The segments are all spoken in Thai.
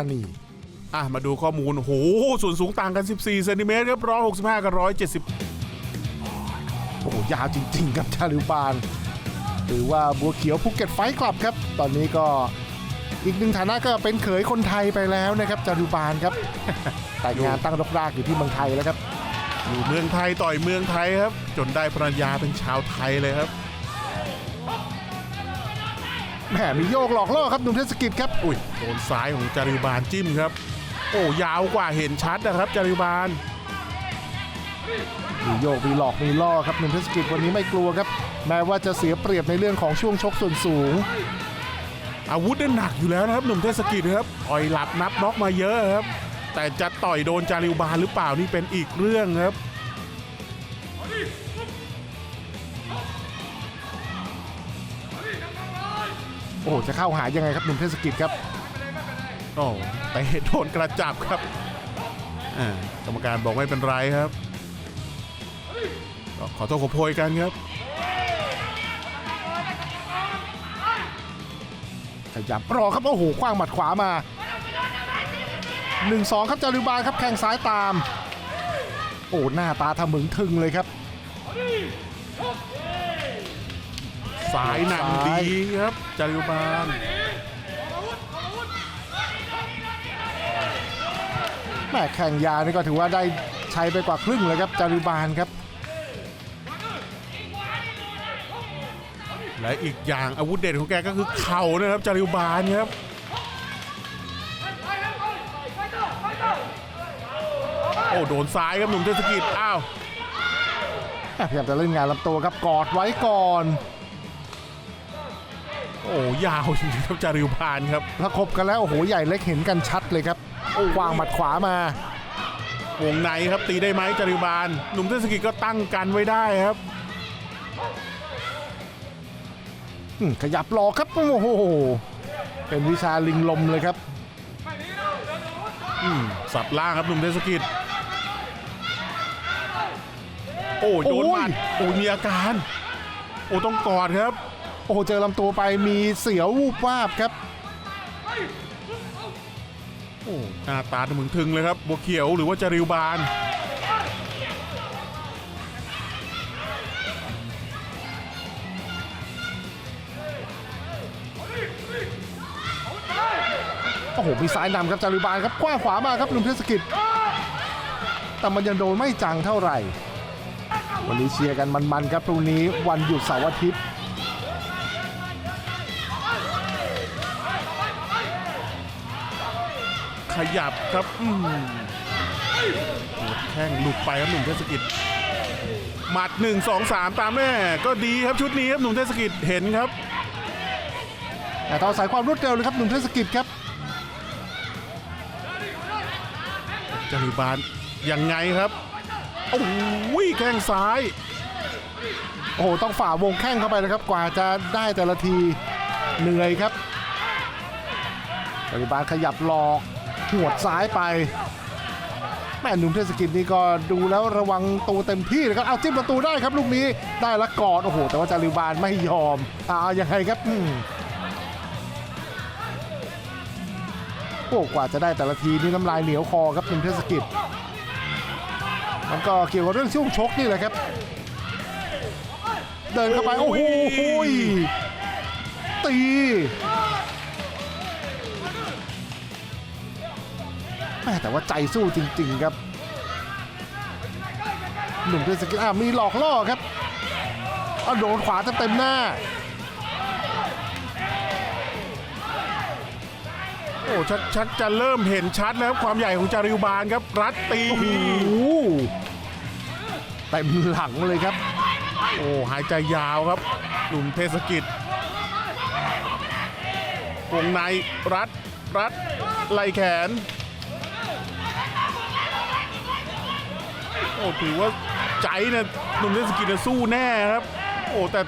านีอะมาดูข้อมูลโอ้โหส่วนสูงต่างกัน 14เซนติเมตรครับ165กับ170โอ้โหยาวจริง ๆ ครับจาริวบานหรือว่าบัวเขียวภูเก็ตไฟคลับครับ ตอนนี้ก็อีกหนึ่งฐานะก็เป็นเขยคนไทยไปแล้วนะครับจาริวบานครับ แต่งงานตั้งรกรากอยู่ที่เมืองไทยแล้วครับ อยู่เมืองไทยต่อยเมืองไทยครับ จนได้ภรรยาเป็นชาวไทยเลยครับ แหมมีโยกหลอกล่อครับหนุ่มเทศกิจครับอุ้ยโดนซ้ายของจาริวบานจิ้มครับ โอ้ยาวกว่าเห็นชัดนะครับจาริวบานมีโยกมีหลอกมีล่อครับหนุ่มเทศกิจวันนี้ไม่กลัวครับ แม้ว่าจะเสียเปรียบในเรื่องของช่วงชกส่วนสูง อาวุธเนี่ยหนักอยู่แล้วนะครับหนุ่มเทศกิจครับต่อยหลับนับน็อกมาเยอะครับ แต่จะต่อยโดนจาริวบานหรือเปล่านี่เป็นอีกเรื่องครับ โอ้โหจะเข้าหายังไงครับหนุ่มเทศกิจครับโอ้แต่โดนกระจับครับอ่ากรรมการบอกไม่เป็นไรครับก็ขอโทษขอโพยกันครับขยับรอครับโอ้โหคว้างหมัดขวามา 1-2 ครับจาริวบานครับแข้งซ้ายตาม โอ้หน้าตาทะมึงทึงเลยครับ สายหนังดีครับจาริวบานแม่แข่งยานี่ก็ถือว่าได้ใช้ไปกว่าครึ่งเลยครับจาริวบานครับ และอีกอย่างอาวุธเด็ดของแกก็คือเข่านะครับจาริวบานครับโอ้โดนซ้ายครับหนุ่มเทศกิจอ้าวพยายามจะเล่นงานลำตัวครับกอดไว้ก่อน โอ้ยาวจริงๆครับจาริวบานครับถ้าครบกันแล้ว โอ้โห ใหญ่เล็กเห็นกันชัดเลยครับโอ้วางหมัดขวามาวงในครับตีได้ไหมจาริวบาน หนุ่มเทศกิจก็ตั้งกันไว้ได้ครับ อืมขยับหลอกครับ โอ้โห เป็นวิชาลิงลมเลยครับ อืมสับล่างครับหนุ่มเทศกิจ โอ้ยโดนหมัดโอ้ยมีอาการ โอ้ต้องกอดครับโอ้โหเจอลำตัวไปมีเสียววูบวาบครับโอ้หน้าตาถึงทึงเลยครับบัวเขียวหรือว่าจาริวบานโอ้โหมีซ้ายนำครับจาริวบานครับกว้างขวามาครับหนุ่มเทศกิจแต่มันยังโดนไม่จังเท่าไหร่ วันนี้เชียร์กันมันๆครับพรุ่งนี้วันหยุดเสาร์อาทิตย์ ขยับครับอืมหัวแข้งหลุดไปครับหนุ่มเทศกิจหมัดหนึ่งสองสามตามแม่ก็ดีครับชุดนี้ครับหนุ่มเทศกิจเห็นครับ แต่ต่อสายความรวดเร็วเลยครับหนุ่มเทศกิจครับจาริวบานยังไงครับโอ้ยแข้งซ้ายโอ้โหต้องฝ่าวงแข้งเข้าไปนะครับ กว่าจะได้แต่ละทีเหนื่อยครับปฏิบาลขยับหลอก หวดซ้ายไป แม่หนุ่มเทศกิจนี่ก็ดูแล้วระวังตัวเต็มที่เลยครับเอาจิ้มประตูได้ครับลูกนี้ได้ละกอดโอ้โห แต่ว่าจาริวบานไม่ยอมเอายังไงครับโอ้กว่าจะได้แต่ละทีนี่น้ำลายเหนียวคอครับหนุ่มเทศกิจมันก็เกี่ยวกับเรื่องช่วงชกนี่แหละครับ เดินเข้าไป โอ้โหตี แต่ว่าใจสู้จริง ๆ ครับ หนุ่มเทศกิจอะมีหลอกล่อครับเอาโดนขวาเต็มๆหน้า โอ้ชัดชัดจะเริ่มเห็นชัดแล้วครับความใหญ่ของจาริวบานครับ รัดตีโอ้โหเต็มหลังเลยครับ โอ้หายใจยาวครับ หนุ่มเทศกิจวงในรัดรัดไหล่แขน อ้ถือว่าใจเนี่ยหนุ่มเทศกิจเนี่ยสู้แน่ครับ โอ้แต่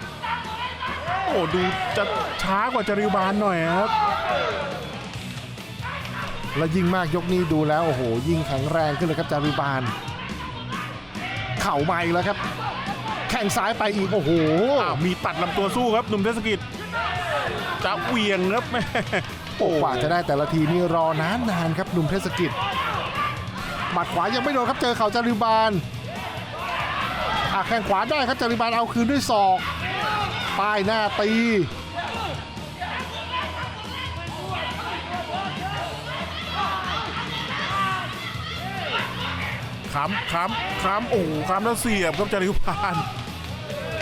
โอ้ดูจะช้ากว่าจาริวบานหน่อยครับ แล้วยิ่งมากยกนี้ดูแล้ว โอ้โห ยิ่งแข็งแรงขึ้นเลยครับจารุบาน เข่าใหม่แล้วครับ แข้งซ้ายไปอีก โอ้โหอ้าวมีตัดลำตัวสู้ครับหนุ่มเทศกิจจะเหวียงครับแม่โอ้กว่าจะได้แต่ละทีนี่รอนานนานๆครับหนุ่มเทศกิจ หมัดขวายังไม่โดนครับเจอเข่าจาริบานอะแข้งขวาได้ครับจาริบานเอาคืนด้วยศอกป้ายหน้าตีค้ำค้ำค้ำโอ้ค้ำแล้วเสียบครับจาริวพาน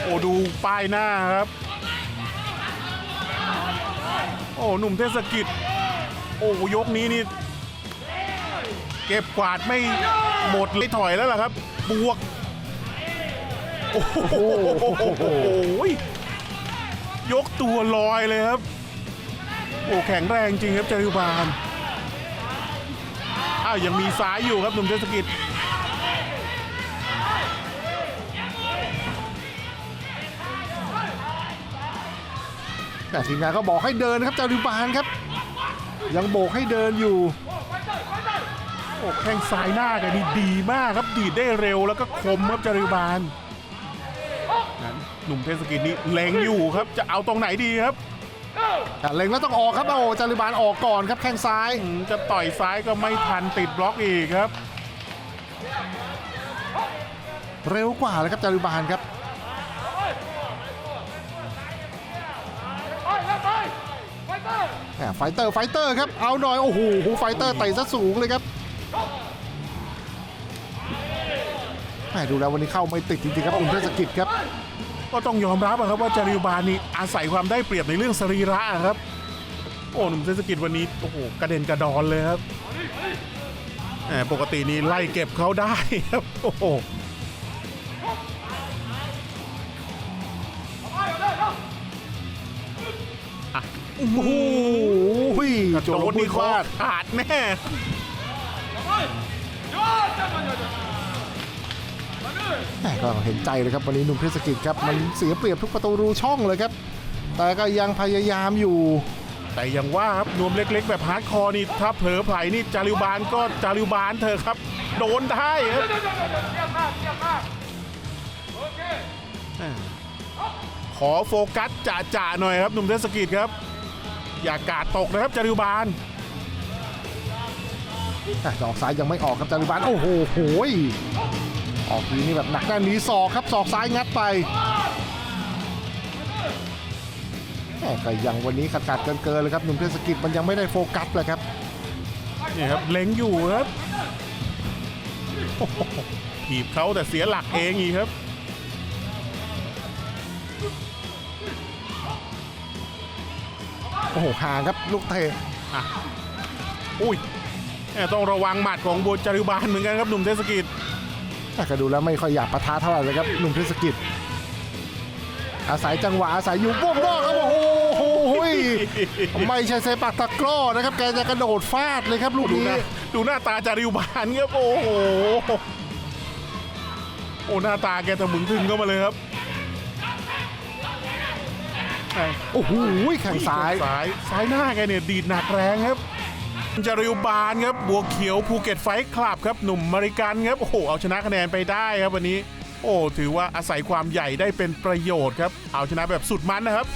โอ้ดูป้ายหน้าครับ โอ้หนุ่มเทศกิจ โอ้ยกนี้นี่ เก็บกวาดไม่หมดเลยถอยแล้วล่ะครับ บวก โอ้โหยกตัวลอยเลยครับ โอ้แข็งแรงจริงครับจาริวพานอ้าวยังมีซ้ายอยู่ครับหนุ่มเทศกิจแต่ทีมงานก็บอกให้เดินนะครับจาริบานครับ ยังโบกให้เดินอยู่ โอ้แข้งซ้ายหน้าแกันนี่ดีมากครับดีดได้เร็วแล้วก็คมครับจาริบาลนั้นหนุ่มเทศกิจนี่เล็งอยู่ครับจะเอาตรงไหนดีครับแต่เล็งแล้วต้องออกครับโอ้จาริบานออกก่อนครับแข้งซ้ายอืมจะต่อยซ้ายก็ไม่ทันติดบล็อกอีกครับ เร็วกว่าเลยครับจาริบานครับแหม่ไฟเตอร์ไฟเตอร์ครับเอาหน่อยโอ้โหไฟเตอร์เตะซะสูงเลยครับ แหม่ดูแล้ววันนี้เข้าไม่ติดจริงๆครับอุ่นเทศกิจครับ ก็ต้องยอมรับอะครับว่าจาริบาลนี่อาศัยความได้เปรียบในเรื่องสรีระอะครับ โอ้หนุ่มเทศกิจวันนี้โอ้โหกระเด็นกระดอนเลยครับแหมปกตินี่ไล่เก็บเขาได้ครับโอ้โหโอ้โหโดนนี่คอขาดแน่ แหม่ก็เห็นใจเลยครับวันนี้หนุ่มเทศกิจครับมันเสียเปรียบทุกประตูรูช่องเลยครับ แต่ก็ยังพยายามอยู่ แต่ยังว่าครับนวมเล็กๆ แบบฮาร์ดคอร์นี่ถ้าเผลอไผลนี่จาริวบานก็จาริวบานเธอครับ โดนได้ครับแหม่ขอโฟกัสจ่าๆหน่อยครับหนุ่มเทศกิจครับ อย่ากาดตกนะครับจาริวบาน ดอกซ้ายยังไม่ออกครับจารุบานโอ้โหโหยออกทีนี่แบบหนักแน่นหนีศอกครับศอกซ้ายงัดไปแหม่ก็ยังวันนี้ขาดขาดเกินเกินๆเลยครับหนุ่มเทศกิจมันยังไม่ได้โฟกัสเลยครับนี่ครับเล็งอยู่ครับโอ้โหถีบเขาแต่เสียหลักเองอีกครับโอ้โหห่างครับลูกเตะอะอุ้ยแหม่ ต้องระวังหมัดของโบจาริวบานเหมือนกันครับหนุ่มเทศกิจแต่ก็ดูแล้วไม่ค่อยอยากปะทะเท่าไหร่เลยครับหนุ่มเทศกิจ อาศัยจังหวะอาศัยอยู่วงนอกครับโอ้โหโหยไม่ใช่เซปักตะกร้อนะครับ แกจะกระโดดฟาดเลยครับลูกดูหนี้น้าดูหน้าตาจาริวบานครับโอ้โหโอ้หน้าตาแกตะมึงถึงเข้ามาเลยครับโอ้โหแข่งซ้ายซ้ายซ้ายหน้าแกเนี่ยดีดหนักแรงครับ จาริวบานครับบัวเขียวภูเก็ตไฟคลับครับหนุ่มมริกันครับโอ้โหเอาชนะคะแนนไปได้ครับวันนี้ โอ้ถือว่าอาศัยความใหญ่ได้เป็นประโยชน์ครับ เอาชนะแบบสุดมันนะครับ